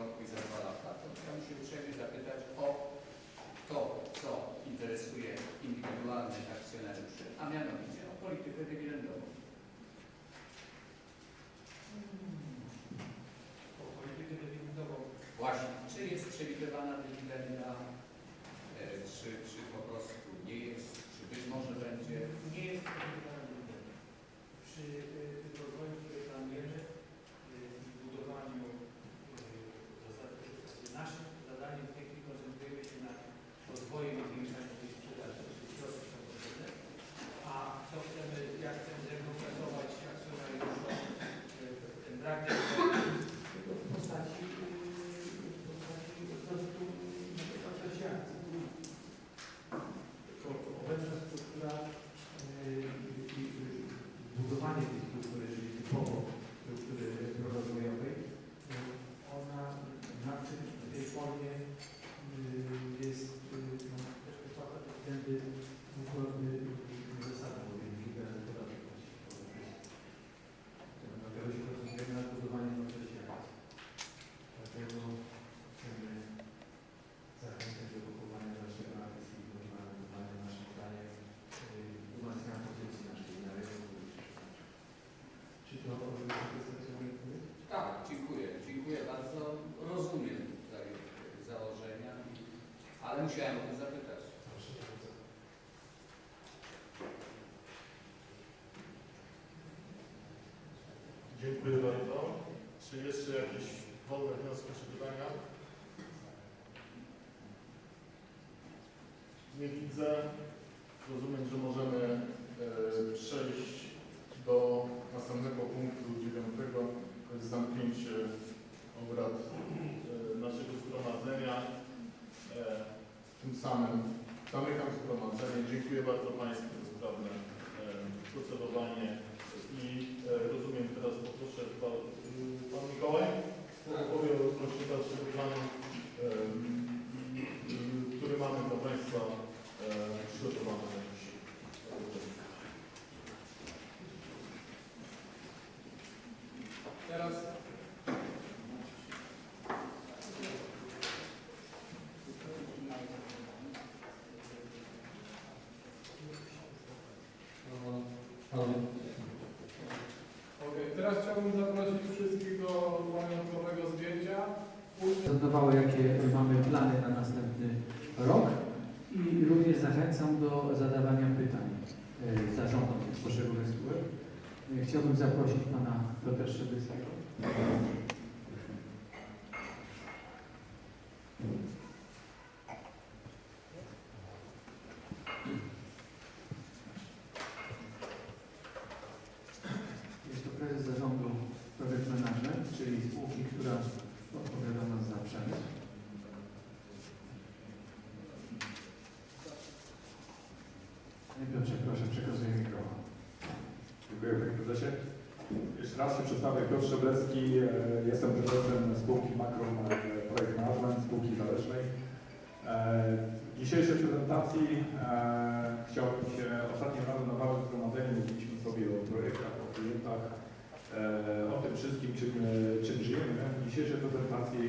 roku i za dwa lata, to chciałbym się uprzejmie zapytać o to, co interesuje indywidualnych akcjonariuszy, a mianowicie o politykę dywidendową. O politykę dywidendową. Właśnie, czy jest przewidywana dywidenda, e, czy, czy po prostu nie jest, czy być może będzie. Nie jest przewidywana dywidenda. Przy y, tym rozwoju, który planujemy y, i budowaniu y, zasad- y, naszym zadaniem w tej chwili koncentrujemy się na rozwoju i zwiększaniu tej sprzedaży, czyli środki są potrzebne. A co chcemy, jak chcemy zrekompensować akcjonariuszom y, ten brak dywidend, tylko w postaci, y, w postaci wzrostu wartości akcji. To obecna struktura yy, i i budowanie tej struktury, czyli typowo struktury rozwojowej, yy, ona na tym, w tej formie yy, jest yy, no, też wypłata dywidendy zgodny z zasadą rynkowej podatności. Dlatego się koncentrujemy na budowaniu wartości akcji. Dlatego chcemy zachęcać do kupowania naszych akcji, można kupowania naszych zdaniem yy, umacniania pozycji naszej na rynku. Czy to satysfakcjonuje? Tak, dziękuję, dziękuję bardzo. Rozumiem tutaj założenia, ale musiałem o to zapytać. Dziękuję bardzo. Czy jeszcze jakieś wolne wnioski czy pytania? Nie widzę. Rozumiem, że możemy e, przejść do następnego punktu dziewiątego, to jest zamknięcie obrad e, naszego zgromadzenia. E, tym samym. Zamykam zgromadzenie. Dziękuję bardzo Państwu za sprawne procedowanie i e, rozumiem teraz poproszę pan, pan Mikołaj. O proszę dalszego planu, e, m, który mamy dla Państwa e, przygotowany na dzisiaj. Teraz Okej, teraz chciałbym zaprosić wszystkich do pamiątkowego zdjęcia. Później prezentowało, jakie mamy plany na następny rok i również zachęcam do zadawania pytań e, zarządom poszczególnych spółek. E, Chciałbym zaprosić pana Piotra Szczebyckiego. Jest to prezes zarządu Project Management, czyli spółki, która odpowiada nas za przemysł. Panie Piotrze, proszę, przekazuję mikrofon. Dziękuję Panie Prezesie. Przedstawię. Piotr Szczeblecki. e, Jestem prezesem spółki Makrom e, Projekt Management, spółki zależnej. E, W dzisiejszej prezentacji chciałbym się ostatnim razem na Waszym zgromadzeniu mówiliśmy sobie o projektach, o klientach, o tym wszystkim, czym, czym żyjemy. W dzisiejszej prezentacji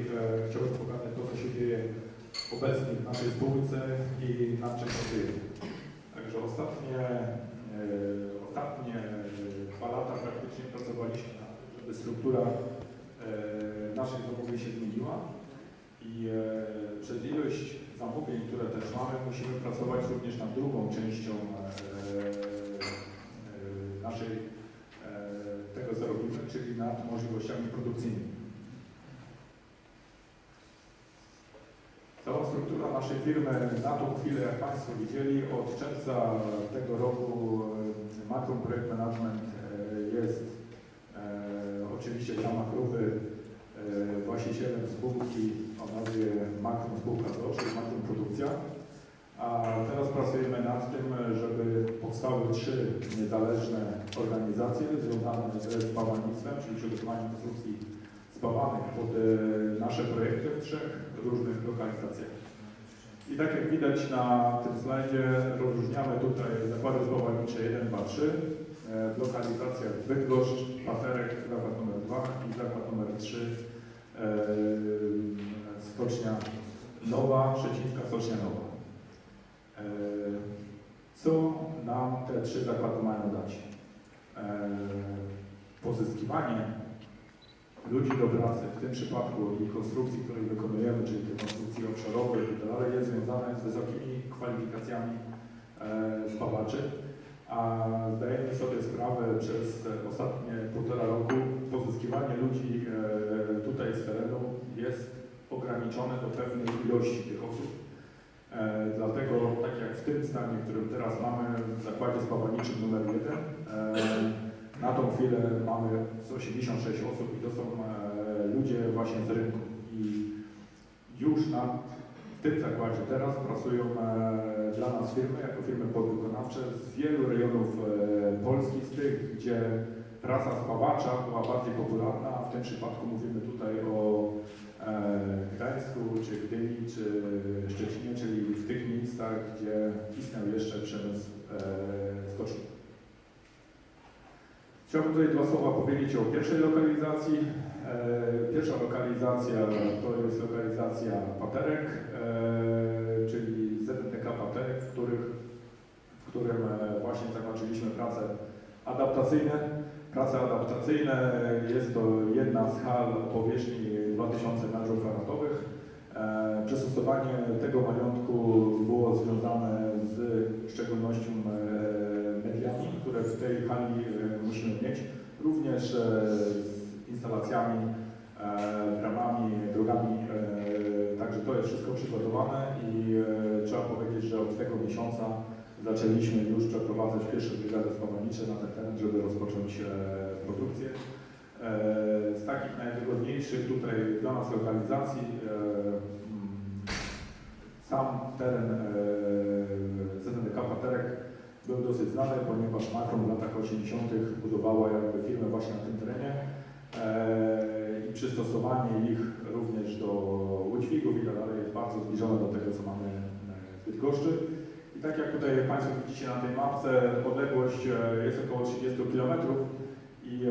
chciałbym pokazać to, co się dzieje obecnie w naszej spółce i nad czym pracujemy. Także ostatnie, ostatnie dwa lata praktycznie pracowaliśmy struktura e, naszej zamówień się zmieniła i e, przez ilość zamówień, które też mamy, musimy pracować również nad drugą częścią e, naszej tego, robimy, czyli nad możliwościami produkcyjnymi. Cała struktura naszej firmy na tą chwilę, jak Państwo widzieli, od czerwca tego roku Makro Projekt Management jest oczywiście ramach grupy e, właścicielem spółki o nazwie Makro Spółka ZO, czyli Makro Produkcja. A teraz pracujemy nad tym, żeby powstały trzy niezależne organizacje związane ze spawalnictwem, czyli przygotowaniem konstrukcji spawanych pod e, nasze projekty w trzech różnych lokalizacjach. I tak jak widać na tym slajdzie, rozróżniamy tutaj zakłady spawalnicze 1, 2, 3 e, w lokalizacjach Bydgoszcz, Paterek, zakład numer 2 i zakład numer 3 e, Stocznia Nowa, Szczecińska Stocznia Nowa. E, Co nam te trzy zakłady mają dać? E, Pozyskiwanie ludzi do pracy, w tym przypadku i konstrukcji, której wykonujemy, czyli te konstrukcji obszarowe i tak jest związane z wysokimi kwalifikacjami e, spawaczy, a zdajemy sobie sprawę przez ostatnie półtora roku pozyskiwanie ludzi e, tutaj z terenu jest ograniczone do pewnej ilości tych osób. E, dlatego, tak jak w tym stanie, którym teraz mamy w zakładzie spawalniczym numer 1, e, na tą chwilę mamy 186 osób i to są e, ludzie właśnie z rynku. I już na tym zakładzie teraz pracują e, dla nas firmy, jako firmy podwykonawcze z wielu rejonów e, Polski, z tych, gdzie praca spawacza była bardziej popularna, w tym przypadku mówimy tutaj o Gdańsku, czy Gdyni, czy Szczecinie, czyli w tych miejscach, gdzie istniał jeszcze przemysł stoczni. Chciałbym tutaj dwa słowa powiedzieć o pierwszej lokalizacji. E, Pierwsza lokalizacja to jest lokalizacja Paterek, e, czyli ZNTK Paterek, w, których, w którym e, właśnie zakończyliśmy prace adaptacyjne. Prace adaptacyjne jest to jedna z hal o powierzchni 2000 m2. E, Przystosowanie tego majątku było związane z szczególnością które w tej hali e, musimy mieć, również e, z instalacjami, bramami, drogami, e, także to jest wszystko przygotowane i trzeba powiedzieć, że od tego miesiąca zaczęliśmy już przeprowadzać pierwsze brygady spawalnicze na ten teren, żeby rozpocząć produkcję. Z takich najwygodniejszych tutaj dla nas lokalizacji mm, sam teren ZNK Paterek był dosyć znany, ponieważ Makron w latach 80. budowała jakby firmę właśnie na tym terenie e, i przystosowanie ich również do udźwigów i tak dalej jest bardzo zbliżone do tego, co mamy e, w Bydgoszczy. I tak jak tutaj Państwo widzicie na tej mapce, odległość e, jest około 30 km, i,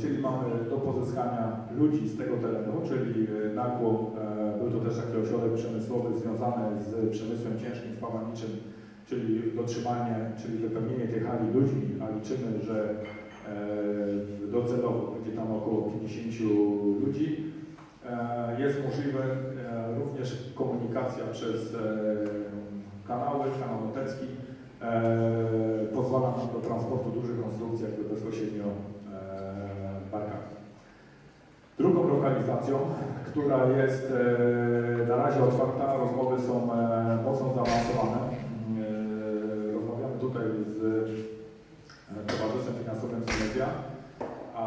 czyli mamy do pozyskania ludzi z tego terenu, czyli Nakło, był to też taki ośrodek przemysłowy związany z przemysłem ciężkim, spawalniczym, czyli dotrzymanie, czyli wypełnienie tej hali ludźmi, a liczymy, że e, docelowo będzie tam około 50 ludzi. E, jest możliwe e, również komunikacja przez kanały, kanał notecki, pozwala nam do transportu dużych konstrukcji jakby bezpośrednio barkami. Drugą lokalizacją, która jest na razie otwarta, rozmowy są mocno zaawansowane. Tutaj z e, Towarzystwem Finansowym Synergia, a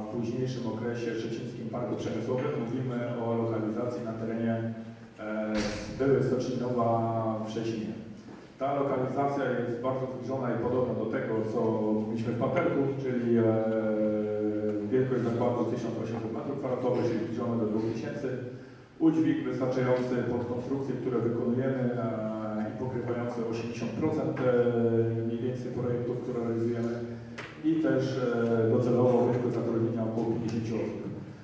w późniejszym okresie Szczecińskim Parku Przemysłowym mówimy o lokalizacji na terenie e, byłej Stoczni Nowa w Szczecinie. Ta lokalizacja jest bardzo zbliżona i podobna do tego, co mieliśmy w Paterku, czyli e, wielkość zakładu 1800 m2, czyli zbliżone do 2000. Udźwig wystarczający pod konstrukcje, które wykonujemy i pokrywający 80% e, mniej więcej projektów, które realizujemy i też e, docelowo rynku zatrudnienia około 50 osób.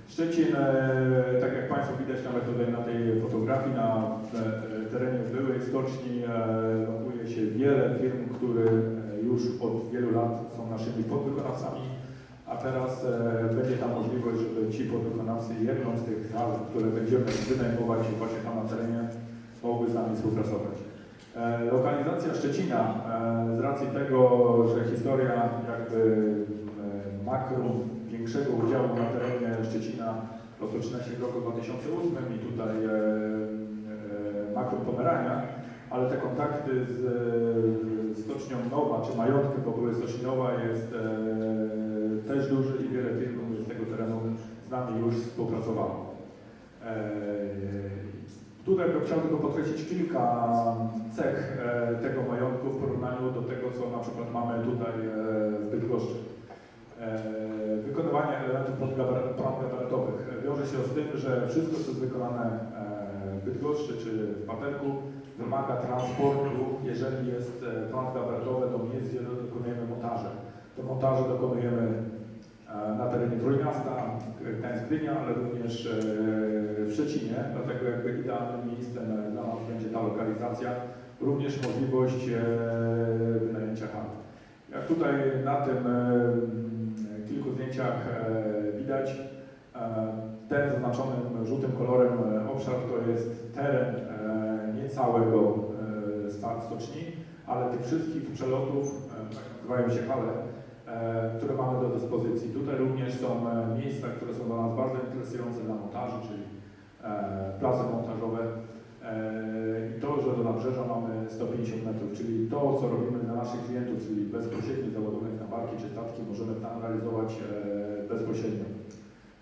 Szczecin, e, tak jak Państwo widać nawet tutaj na tej fotografii, na terenie byłej stoczni e, ląduje się wiele firm, które już od wielu lat są naszymi podwykonawcami, a teraz będzie tam możliwość, żeby ci podwykonawcy jedną z tych hal, które będziemy wynajmować właśnie tam na terenie, mogły z nami współpracować. E, Lokalizacja Szczecina, e, z racji tego, że historia jakby e, makro większego udziału na terenie Szczecina rozpoczyna się w roku 2008 i tutaj makro Pomerania, ale te kontakty z Stocznią Nowa, czy majątkiem, bo były Stoczni Nowa jest też duży i wiele firm z tego terenu z nami już współpracowało. Tutaj bym chciał tylko podkreślić kilka cech e, tego majątku w porównaniu do tego, co na przykład mamy tutaj e, w Bydgoszczy. E, Wykonywanie elementów prądgabarytowych wiąże się z tym, że wszystko, co jest wykonane w Bydgoszczy czy w Paterku, wymaga transportu, jeżeli jest prąd gabarytowy miejsc, gdzie dokonujemy montaże. To montaże dokonujemy na terenie Trójmiasta, Gdańsk Gdynia, ale również e, w Szczecinie, dlatego jakby idealnym miejscem dla nas będzie ta lokalizacja, również możliwość e, wynajęcia hal. Jak tutaj na tym e, kilku zdjęciach widać, ten zaznaczonym żółtym kolorem obszar to jest teren nie całego sta- stoczni, ale tych wszystkich przelotów, tak nazywają się hale, które mamy do dyspozycji. Tutaj również są e, miejsca, które są dla nas bardzo interesujące dla montaży, czyli e, place montażowe. E, I to, że do nabrzeża mamy 150 metrów, czyli to, co robimy dla naszych klientów, czyli bezpośredni załadunek na barki czy statki, możemy tam realizować e, bezpośrednio.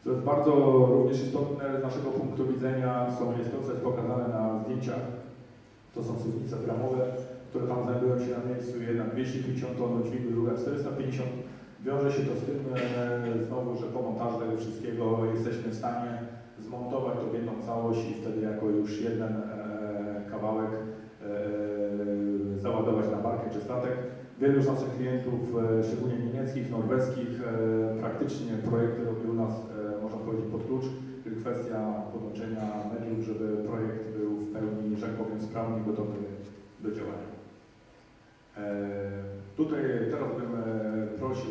Co jest bardzo również istotne z naszego punktu widzenia, są, jest to, co jest pokazane na zdjęciach. To są suwnice bramowe, które tam znajdują się na miejscu, jedna 250 ton dźwigu, druga 450. Wiąże się to z tym e, znowu, że po montażu tego wszystkiego jesteśmy w stanie zmontować to w jedną całość i wtedy jako już jeden e, kawałek e, załadować na barkę czy statek. Wielu z naszych klientów, szczególnie niemieckich, norweskich, praktycznie projekty robił nas, można powiedzieć, pod klucz, kwestia podłączenia mediów, żeby projekt był w pełni, że tak powiem, sprawny i gotowy do działania. E, Tutaj teraz bym e, prosił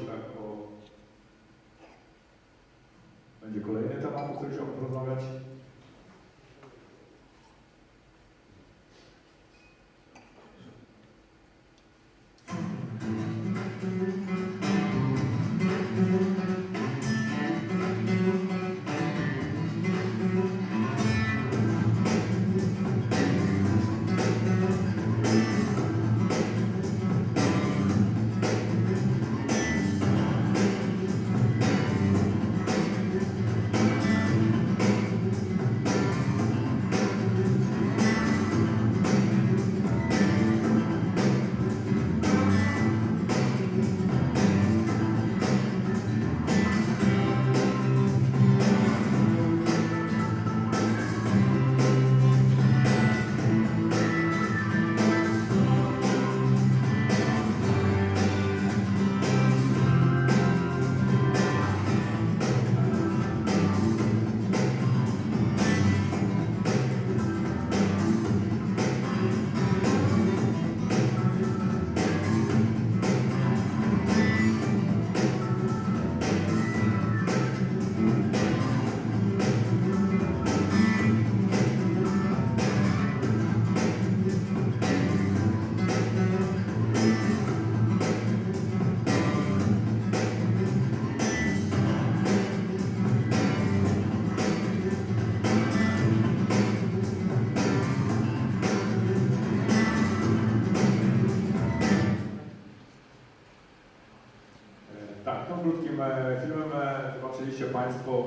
e, zobaczyliście Państwo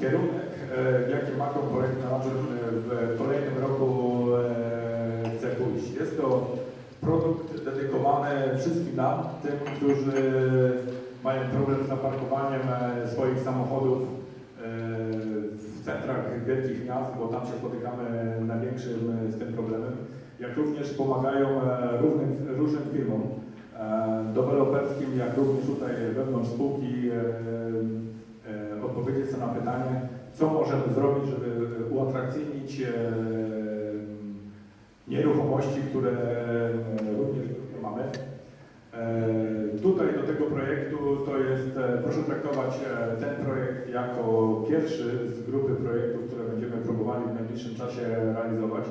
kierunek, e, jaki makroprojekt management e, w kolejnym roku e, chce pójść. Jest to produkt dedykowany wszystkim nam, tym, którzy mają problem z zaparkowaniem e, swoich samochodów w centrach wielkich miast, bo tam się spotykamy największym z tym problemem, jak również pomagają różnym, różnym firmom deweloperskim, jak również tutaj wewnątrz spółki odpowiedzieć sobie na pytanie, co możemy zrobić, żeby uatrakcyjnić e, nieruchomości, które e, również mamy. E, Tutaj do tego projektu to jest, e, proszę traktować e, ten projekt jako pierwszy z grupy projektów, które będziemy próbowali w najbliższym czasie realizować.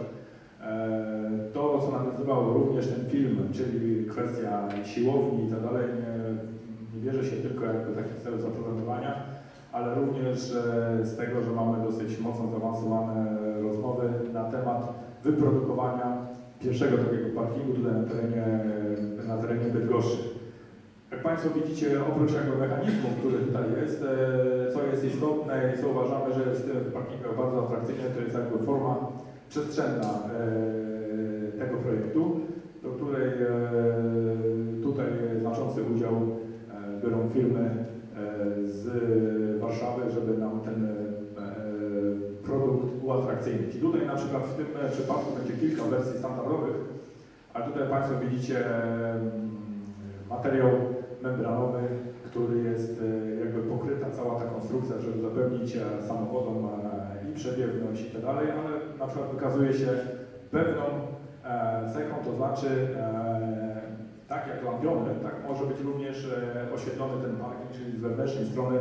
E, To, co nazywał również ten film, czyli kwestia siłowni i tak dalej, nie, nie się tylko jako taki cel zaprezentowania, ale również z tego, że mamy dosyć mocno zaawansowane rozmowy na temat wyprodukowania pierwszego takiego parkingu tutaj na terenie, na terenie Bydgoszczy. Jak Państwo widzicie, oprócz jakby mechanizmu, który tutaj jest, e, co jest istotne i co uważamy, że jest w parkingach bardzo atrakcyjne, to jest jakby forma przestrzenna e, tego projektu, do której e, tutaj znaczący udział biorą firmy ten e, produkt uatrakcyjnić. I tutaj na przykład w tym przypadku będzie kilka wersji standardowych, a tutaj Państwo widzicie mm, materiał membranowy, który jest e, jakby pokryta cała ta konstrukcja, żeby zapewnić e, samochodom e, i przewiewność i tak dalej, ale na przykład wykazuje się pewną e, cechą, to znaczy e, tak jak lampiony, tak może być również e, oświetlony ten parking, czyli z wewnętrznej strony,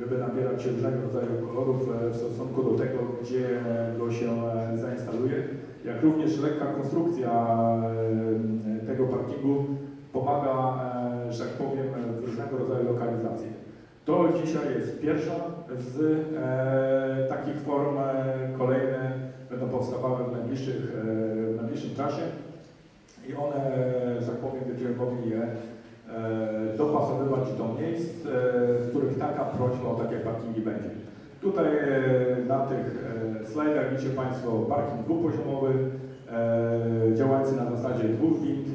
żeby nabierać różnego rodzaju kolorów e, w stosunku do tego, gdzie go się e, zainstaluje. Jak również lekka konstrukcja e, tego parkingu pomaga, że tak powiem, w różnego rodzaju lokalizacji. To dzisiaj jest pierwsza z takich form. Kolejne będą powstawały w, najbliższych, w najbliższym czasie i one, że tak powiem, będziemy mogli je dopasowywać do miejsc, e, w których taka prośba o takie parkingi będzie. Tutaj e, na tych e, slajdach widzicie Państwo parking dwupoziomowy, e, działający na zasadzie dwóch wind.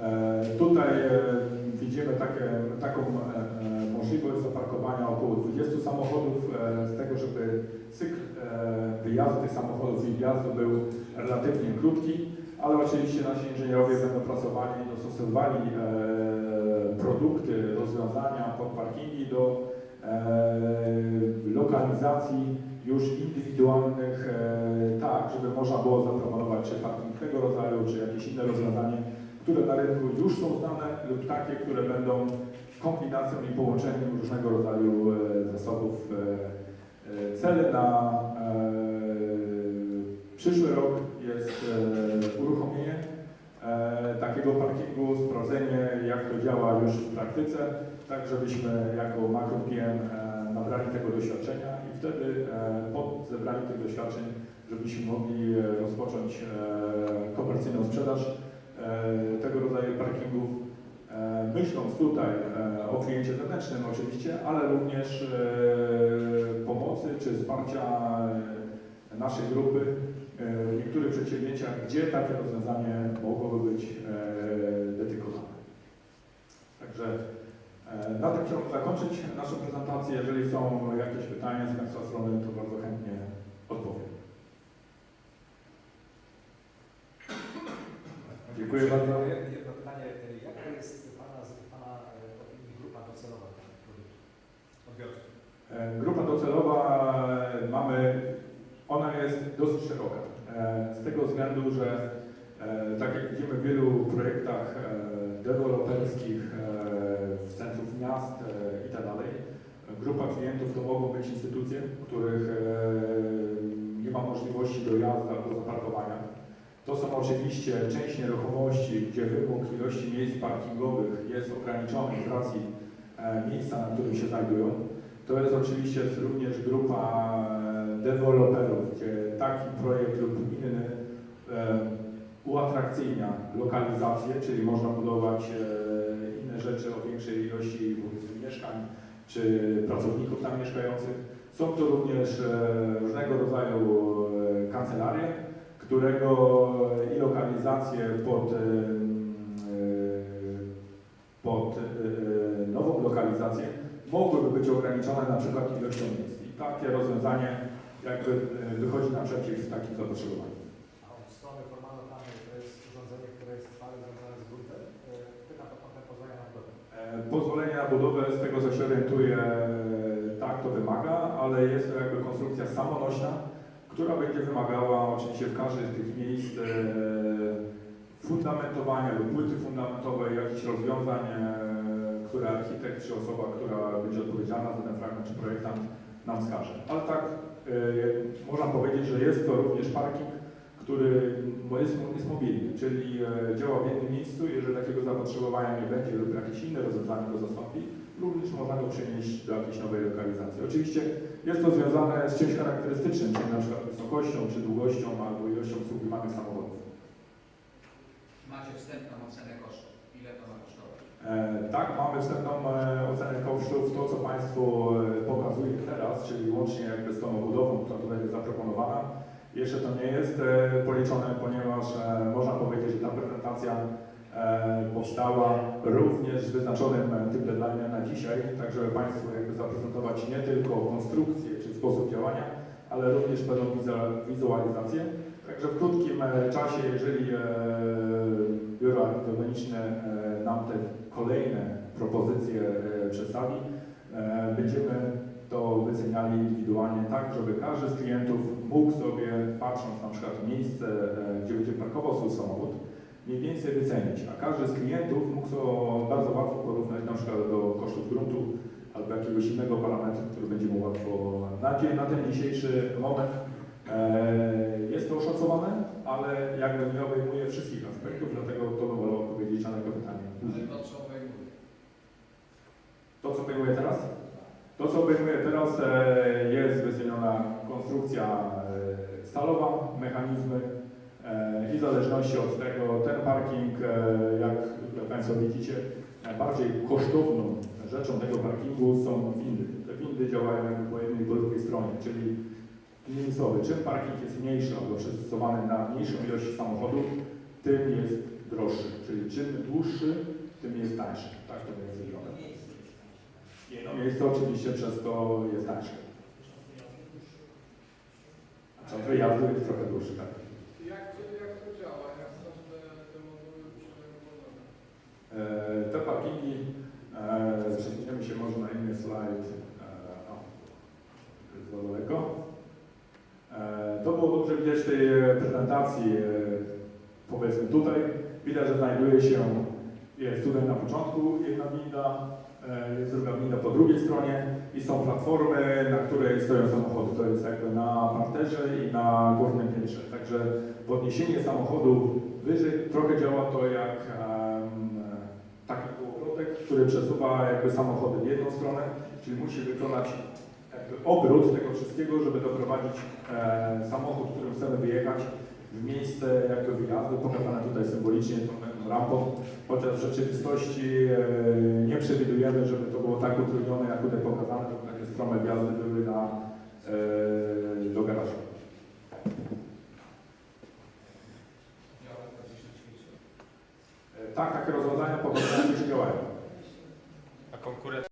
E, tutaj e, widzimy takie, taką e, e, możliwość zaparkowania około 20 samochodów, e, z tego, żeby cykl e, wyjazdu tych samochodów i wjazdu był relatywnie krótki, ale oczywiście nasi inżynierowie będą pracowali i dostosowywali e, produkty, rozwiązania pod parkingi do e, lokalizacji już indywidualnych, e, tak, żeby można było zaproponować czy parking tego rodzaju, czy jakieś inne rozwiązanie, które na rynku już są znane lub takie, które będą kombinacją i połączeniem różnego rodzaju e, zasobów. Cele na przyszły rok jest takiego parkingu, sprawdzenie jak to działa już w praktyce, tak żebyśmy jako Makro PM e, nabrali tego doświadczenia i wtedy e, po zebraniu tych doświadczeń, żebyśmy mogli e, rozpocząć komercyjną sprzedaż tego rodzaju parkingów, myśląc tutaj o kliencie zewnętrznym oczywiście, ale również pomocy czy wsparcia naszej grupy w niektórych przedsięwzięciach, gdzie takie rozwiązanie mogłoby być e, dedykowane. Także e, na tym chciałbym zakończyć naszą prezentację. Jeżeli są jakieś pytania z Państwa strony, to bardzo chętnie odpowiem. Dziękuję bardzo. Jedno pytanie. Jaka jest Pana, Pana e, opinii grupa docelowa tych produktów? Odbiorców. E, Grupa docelowa e, mamy, ona jest dosyć szeroka. E, Z tego względu, że e, tak jak widzimy w wielu projektach e, deweloperskich e, w centrum miast i tak dalej, grupa klientów to mogą być instytucje, których nie ma możliwości dojazdu albo zaparkowania. To są oczywiście część nieruchomości, gdzie wymóg ilości miejsc parkingowych jest ograniczony z racji miejsca, na którym się znajdują. To jest oczywiście również grupa deweloperów, gdzie taki projekt lub inny uatrakcyjnia lokalizację, czyli można budować e, inne rzeczy o większej ilości mieszkań czy pracowników tam mieszkających. Są to również e, różnego rodzaju e, kancelarie, którego i lokalizacje pod, e, e, pod e, nową lokalizację mogłyby być ograniczone na przykład ilością miejsc. I takie rozwiązanie jakby e, wychodzi naprzeciw takim zapotrzebowaniom. A od strony formalno-prawnej to jest urządzenie, które jest trwale związane z gruntem. E, Pytam o trochę pozwolenia na budowę. E, Pozwolenie na budowę, z tego co się orientuję, tak to wymaga, ale jest to jakby konstrukcja samonośna, która będzie wymagała oczywiście w każdym z tych miejsc e, fundamentowania lub płyty fundamentowej, jakichś rozwiązań, e, które architekt czy osoba, która będzie odpowiedzialna za ten fragment czy projektant nam wskaże. Ale tak e, można powiedzieć, że jest to również parking, który jest, jest mobilny, czyli e, działa w jednym miejscu, jeżeli takiego zapotrzebowania nie będzie lub jakieś inne rozwiązanie go zastąpi, również można go przenieść do jakiejś nowej lokalizacji. Oczywiście jest to związane z czymś charakterystycznym, czyli na przykład wysokością czy długością albo ilością obsługiwanych samochodów. Macie wstępną ocenę kosztów. Ile to ma kosztować? E, tak, mamy wstępną e, ocenę kosztów, to co Państwu e, pokazuję teraz, czyli łącznie jakby z tą obudową, która tutaj jest zaproponowana, Jeszcze to nie jest e, policzone, ponieważ e, można powiedzieć, że ta prezentacja e, powstała również z wyznaczonym tym deadline'em na dzisiaj, tak żeby Państwu jakby zaprezentować nie tylko konstrukcję czy sposób działania, ale również pewną wizualizację. Także w krótkim czasie, jeżeli biuro architektoniczne nam te kolejne propozycje przedstawi, będziemy to wyceniali indywidualnie tak, żeby każdy z klientów mógł sobie, patrząc na przykład w miejsce, e, gdzie będzie parkował swój samochód, mniej więcej wycenić, a każdy z klientów mógł to bardzo łatwo porównać na przykład do kosztów gruntu albo jakiegoś innego parametru, który będzie mu łatwo na, dzień- na ten dzisiejszy moment e, jest to oszacowane, ale jakby nie obejmuje wszystkich aspektów, dlatego to bym wolał odpowiedzieć na tego pytanie. Ale to co obejmuje? To, co obejmuje teraz? To, co obejmuje teraz, e, jest wyceniona konstrukcja stalowa, mechanizmy e, i w zależności od tego, ten parking, e, jak Państwo widzicie, najbardziej kosztowną rzeczą tego parkingu są windy. Te windy działają po jednej i po drugiej stronie, czyli innymi słowy, czym parking jest mniejszy albo przystosowany na mniejszą ilość samochodów, tym jest droższy, czyli czym dłuższy, tym jest tańszy. Tak to jest wygląda. Jedno miejsce oczywiście przez to jest tańsze. A wyjazdu jest trochę dłuższy, tak. Jak to, jak to działa? Jak są te, te moduły przebudowane? E, Te parkingi, e, przeniesiemy się może na inny slajd, e, o, to jest za daleko. E, To było dobrze widać w tej e, prezentacji, e, powiedzmy tutaj, widać, że znajduje się, jest tutaj na początku jedna winda, jest druga winda po drugiej stronie i są platformy, na której stoją samochody, to jest jakby na parterze i na górnym piętrze, także podniesienie samochodu wyżej trochę działa to jak em, taki półobrotek, który przesuwa jakby samochody w jedną stronę, czyli musi wykonać jakby obrót tego wszystkiego, żeby doprowadzić e, samochód, którym chcemy wyjechać w miejsce jakby wyjazdu, pokazane tutaj symbolicznie taką rampą, chociaż w rzeczywistości e, nie przewidujemy, żeby to było tak utrudnione, jak tutaj pokazane, to takie strome wjazdy były na, e, do garażu. E, Tak, takie rozwiązania po prostu nie działają. A konkurencja